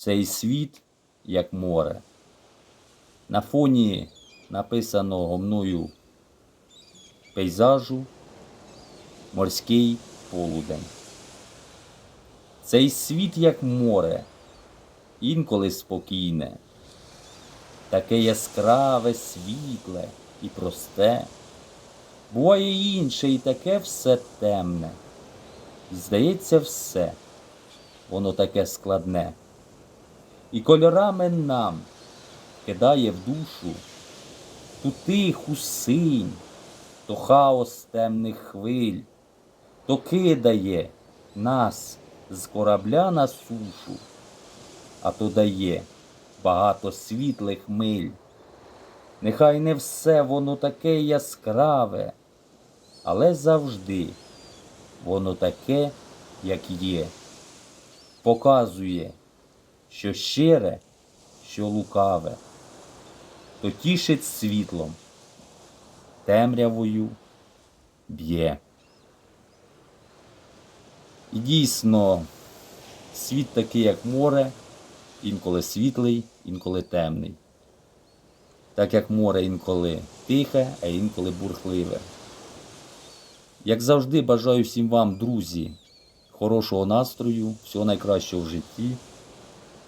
Цей світ як море. На фоні написаного мною пейзажу морський полудень. Цей світ як море, інколи спокійне, таке яскраве, світле і просте. Буває інше, і таке все темне. І здається, все, воно таке складне. І кольорами нам кидає в душу ту тиху синь, то хаос темних хвиль, то кидає нас з корабля на сушу, а то дає багато світлих миль. Нехай не все воно таке яскраве, але завжди воно таке, як є, показує, що щире, що лукаве, то тішить світлом, темрявою б'є. І дійсно, світ такий, як море, інколи світлий, інколи темний. Так як море інколи тихе, а інколи бурхливе. Як завжди, бажаю всім вам, друзі, хорошого настрою, всього найкращого в житті.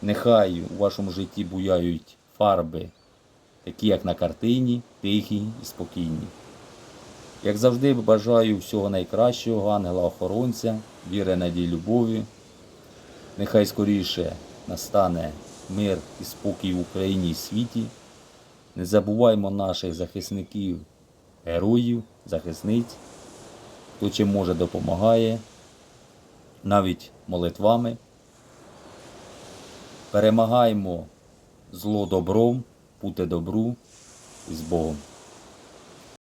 Нехай у вашому житті буяють фарби, такі як на картині, тихі і спокійні. Як завжди, бажаю всього найкращого, ангела-охоронця, віри, надії, любові. Нехай скоріше настане мир і спокій в Україні і світі. Не забуваймо наших захисників, героїв, захисниць, хто чим може допомагає, навіть молитвами. Перемагаймо зло добром, пути добру з Богом.